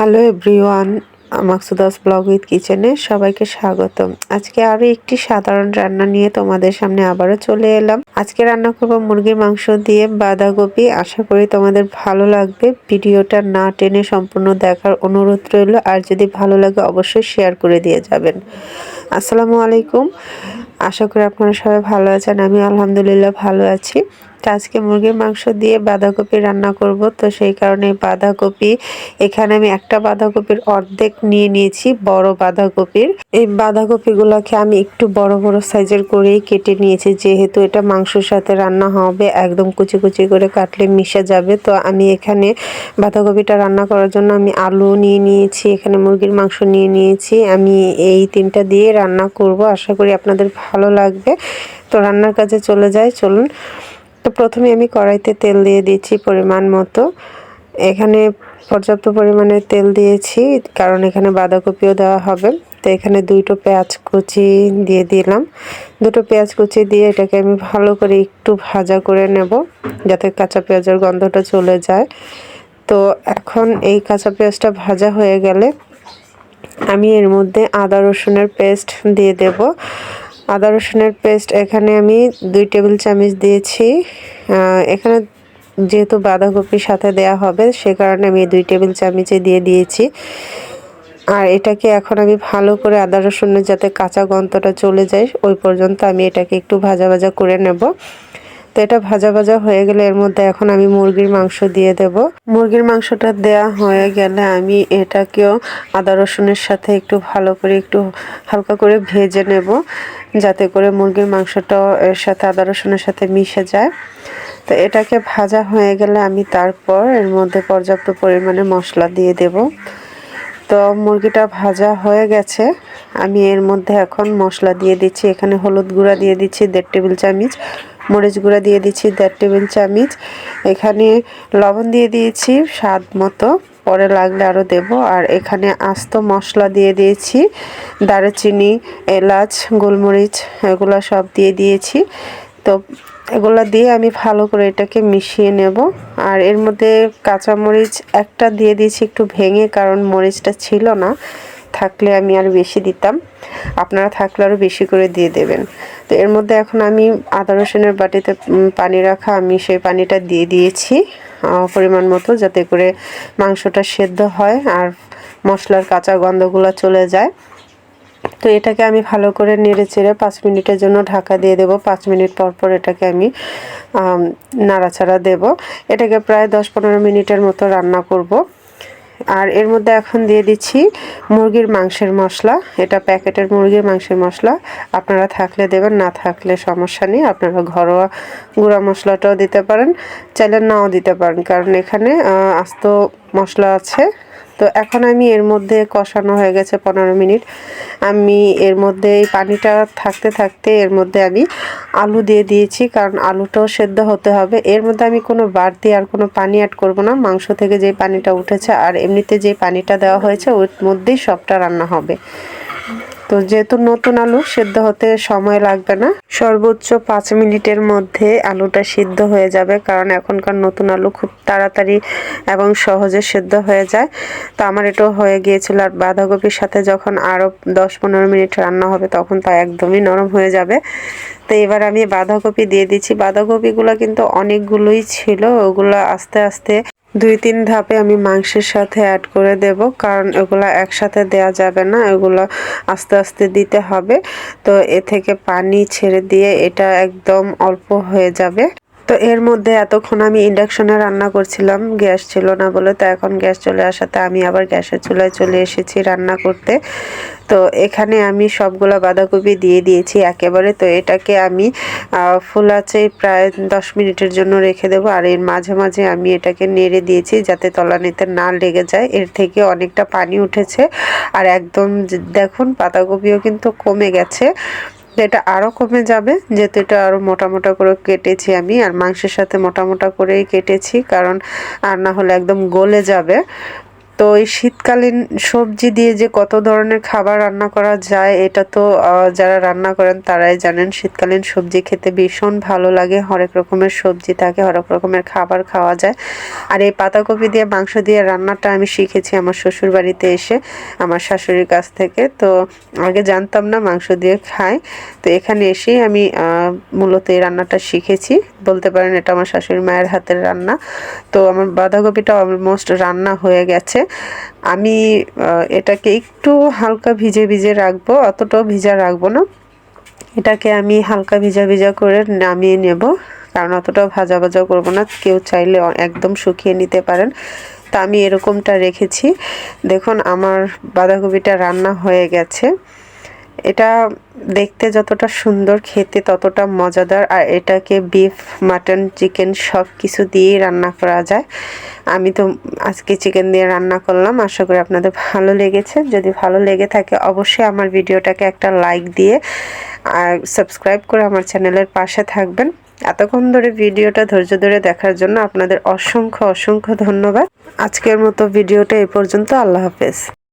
Hello everyone Maksuda's vlog with কিচেনে সবাইকে স্বাগতম। আজকে আরও একটি সাধারণ রান্না নিয়ে তোমাদের সামনে আবারও চলে এলাম। আজকে রান্না করব মুরগির মাংস দিয়ে বাঁধাকপি। আশা করি তোমাদের ভালো লাগবে। ভিডিওটা না টেনে সম্পূর্ণ দেখার অনুরোধ রইল। আর যদি ভালো লাগে অবশ্যই শেয়ার করে দিয়ে যাবেন। আসসালামু আলাইকুম। আশা করি আপনারা সবাই ভালো আছেন। আমি আলহামদুলিল্লাহ ভালো আছি। তো আজকে মুরগির মাংস দিয়ে বাঁধাকপি রান্না করব। তো সেই কারণে বাঁধাকপি, এখানে আমি একটা বাঁধাকপির অর্ধেক নিয়ে নিয়েছি, বড় বাঁধাকপির। এই বাঁধাকপিগুলোকে আমি একটু বড় বড় সাইজের করেই কেটে নিয়েছি। যেহেতু এটা মাংসের সাথে রান্না হবে, একদম কুচি কুচি করে কাটলে মিশে যাবে। তো আমি এখানে বাঁধাকপিটা রান্না করার জন্য আমি আলু নিয়ে নিয়েছি, এখানে মুরগির মাংস নিয়ে নিয়েছি। আমি এই তিনটা দিয়ে রান্না করব, আশা করি আপনাদের ভালো লাগবে। তো রান্নার কাজে চলে যায় চলুন। তো প্রথমে আমি কড়াইতে তেল দিয়ে দিচ্ছি পরিমাণ মতো। এখানে পর্যাপ্ত পরিমাণে তেল দিয়েছি, কারণ এখানে বাঁধাকপিও দেওয়া হবে। তো এখানে দুইটো পেঁয়াজ কুচি দিয়ে দিলাম। দুটো পেঁয়াজ কুচি দিয়ে এটাকে আমি ভালো করে একটু ভাজা করে নেব, যাতে কাঁচা পেঁয়াজের গন্ধটা চলে যায়। তো এখন এই কাঁচা পেঁয়াজটা ভাজা হয়ে গেলে আমি এর মধ্যে আদা রসুনের পেস্ট দিয়ে দেব। আদা রসুনের পেস্ট এখানে আমি দুই টেবিল চামচ দিয়েছি। এখানে যেহেতু বাঁধাকপির সাথে দেয়া হবে, সে কারণে আমি দুই টেবিল চামচে দিয়ে দিয়েছি। আর এটাকে এখন আমি ভালো করে আদা রসুনের যাতে কাঁচা গন্ধটা চলে যায়, ওই পর্যন্ত আমি এটাকে একটু ভাজা ভাজা করে নেব। তো এটা ভাজা ভাজা হয়ে গেলে এর মধ্যে এখন আমি মুরগির মাংস দিয়ে দেব। মুরগির মাংসটা দেয়া হয়ে গেলে আমি এটাকেও আদা রসুনের সাথে একটু ভালো করে একটু হালকা করে ভেজে নেব, যাতে করে মুরগির মাংসটাও এর সাথে আদা রসুনের সাথে মিশে যায়। তো এটাকে ভাজা হয়ে গেলে আমি তারপর এর মধ্যে পর্যাপ্ত পরিমাণে মশলা দিয়ে দেব। তো মুরগিটা ভাজা হয়ে গেছে। আমি এর মধ্যে এখন মশলা দিয়ে দিচ্ছি। এখানে হলুদ গুঁড়া দিয়ে দিচ্ছি, দেড় টেবিল চামচ। মরিচ গুঁড়া দিয়ে দিচ্ছি, দেড় টেবিল চামচ। এখানে লবণ দিয়ে দিয়েছি স্বাদ মতো। পরে লাগলে আরও দেব। আর এখানে আস্ত মশলা দিয়ে দিয়েছি। দারুচিনি, এলাচ, গোলমরিচ, এগুলো সব দিয়ে দিয়েছি। তো এগুলো দিয়ে আমি ভালো করে এটাকে মিশিয়ে নেব। আর এর মধ্যে কাঁচামরিচ একটা দিয়ে দিয়েছি একটু ভেঙে, কারণ মরিচটা ছিল না, থাকলে আমি আর বেশি দিতাম। আপনারা থাকলে আরও বেশি করে দিয়ে দেবেন। তো এর মধ্যে এখন আমি আদা রসুনের বাটিতে পানি রাখা, আমি সেই পানিটা দিয়ে দিয়েছি পরিমাণ মতো, যাতে করে মাংসটা সেদ্ধ হয় আর মশলার কাঁচা গন্ধগুলো চলে যায়। তো এটাকে আমি ভালো করে নেড়ে চেড়ে পাঁচ মিনিটের জন্য ঢাকা দিয়ে দেব। পাঁচ মিনিট পর পর এটাকে আমি নাড়াচাড়া দেব। এটাকে প্রায় দশ পনেরো মিনিটের মতো রান্না করব। আর এর মধ্যে এখন দিয়ে দিচ্ছি মুরগির মাংসের মশলা। এটা প্যাকেটের মুরগির মাংসের মশলা। আপনারা থাকলে দেবেন, না থাকলে সমস্যা নেই। আপনারা ঘরোয়া গুঁড়া মশলাটাও দিতে পারেন, চাইলে নাও দিতে পারেন। কারণ এখানে আস্ত মশলা আছে। তো এখন আমি এর মধ্যে কষানো হয়ে গেছে পনেরো মিনিট। আমি এর মধ্যে এই পানিটা থাকতে থাকতে এর মধ্যে আমি আলু দিয়ে দিয়েছি, কারণ আলুটাও সেদ্ধ হতে হবে। এর মধ্যে আমি কোনো বাড়তি আর কোনো পানি অ্যাড করব না। মাংস থেকে যে পানিটা উঠেছে আর এমনিতে যে পানিটা দেওয়া হয়েছে, ওর মধ্যেই সবটা রান্না হবে। তো যেহেতু নতুন আলু সেদ্ধ হতে সময় লাগবে না, সর্বোচ্চ পাঁচ মিনিটের মধ্যে আলুটা সিদ্ধ হয়ে যাবে, কারণ এখনকার নতুন আলু খুব তাড়াতাড়ি এবং সহজে সেদ্ধ হয়ে যায়। তো আমার এটাও হয়ে গিয়েছিল আর বাঁধাকপির সাথে যখন আরও দশ পনেরো মিনিট রান্না হবে তখন তা একদমই নরম হয়ে যাবে। তো এবার আমি বাঁধাকপি দিয়ে দিচ্ছি। বাঁধাকপিগুলো কিন্তু অনেকগুলোই ছিল, ওগুলো আস্তে আস্তে দুই তিন ধাপে আমি মাংসের সাথে অ্যাড করে দেব, কারণ এগুলো একসাথে দেয়া যাবে না, এগুলো আস্তে আস্তে দিতে হবে। তো এ থেকে পানি ছেড়ে দিয়ে এটা একদম অল্প হয়ে যাবে। তো এর মধ্যে এতক্ষণ আমি ইন্ডাকশনে রান্না করছিলাম, গ্যাস ছিল না বলে, তো এখন গ্যাস চলে আসাতে আমি আবার গ্যাসের চুলায় চলে এসেছি রান্না করতে। তো এখানে আমি সবগুলো বাঁধাকপি দিয়ে দিয়েছি একেবারে, তো এটাকে আমি ফুল আছে প্রায় দশ মিনিটের জন্য রেখে দেবো, আর এর মাঝে মাঝে আমি এটাকে নেড়ে দিয়েছি যাতে তলানিতে না লেগে যায়। এর থেকে অনেকটা পানি উঠেছে, আর একদম দেখুন পাতাকপিও কিন্তু কমে গেছে। এটা আরও কমে যাবে। যেহেতু এটা আরও মোটা মোটা করে কেটেছি আমি, আর মাংসের সাথে মোটা মোটা করেই কেটেছি, কারণ আর না হলে একদম গলে যাবে। তো এই শীতকালীন সবজি দিয়ে যে কত ধরনের খাবার রান্না করা যায়, এটা তো যারা রান্না করেন তারাই জানেন। শীতকালীন সবজি খেতে ভীষণ ভালো লাগে, হরেক রকমের সবজি থাকে, হরেক রকমের খাবার খাওয়া যায়। আর এই পাতাকপি দিয়ে, মাংস দিয়ে রান্নাটা আমি শিখেছি আমার শ্বশুর বাড়িতে এসে, আমার শাশুড়ির কাছ থেকে। তো আগে জানতাম না মাংস দিয়ে খাই তো এখানে এসেই আমি মূলত এই রান্নাটা শিখেছি। বলতে পারেন এটা আমার শাশুড়ি মায়ের হাতের রান্না। তো আমার বাঁধাকপিটা অলমোস্ট রান্না হয়ে গেছে। আমি এটাকে একটু হালকা ভিজে ভিজে রাখব, অতটাও ভিজা রাখব না। এটাকে আমি হালকা ভিজা ভিজা করে নামিয়ে নেব, কারণ অতটাও ভাজা ভাজা করব না। কেউ চাইলে একদম শুকিয়ে নিতে পারেন। তা আমি এরকমটা রেখেছি। দেখুন, আমার বাঁধাকপিটা রান্না হয়ে গেছে। এটা দেখতে যতটা সুন্দর খেতে, ততটা মজাদার। আর এটাকে বিফ মাটন চিকেন সব কিছু দিয়েই রান্না করা যায়। আমি তো আজকে চিকেন দিয়ে রান্না করলাম। আশা করি আপনাদের ভালো লেগেছে। যদি ভালো লেগে থাকে, অবশ্যই আমার ভিডিওটাকে একটা লাইক দিয়ে আর সাবস্ক্রাইব করে আমার চ্যানেলের পাশে থাকবেন। এতক্ষণ ধরে ভিডিওটা ধৈর্য ধরে দেখার জন্য আপনাদের অসংখ্য অসংখ্য ধন্যবাদ। আজকের মতো ভিডিওটা এ পর্যন্ত। আল্লাহ হাফেজ।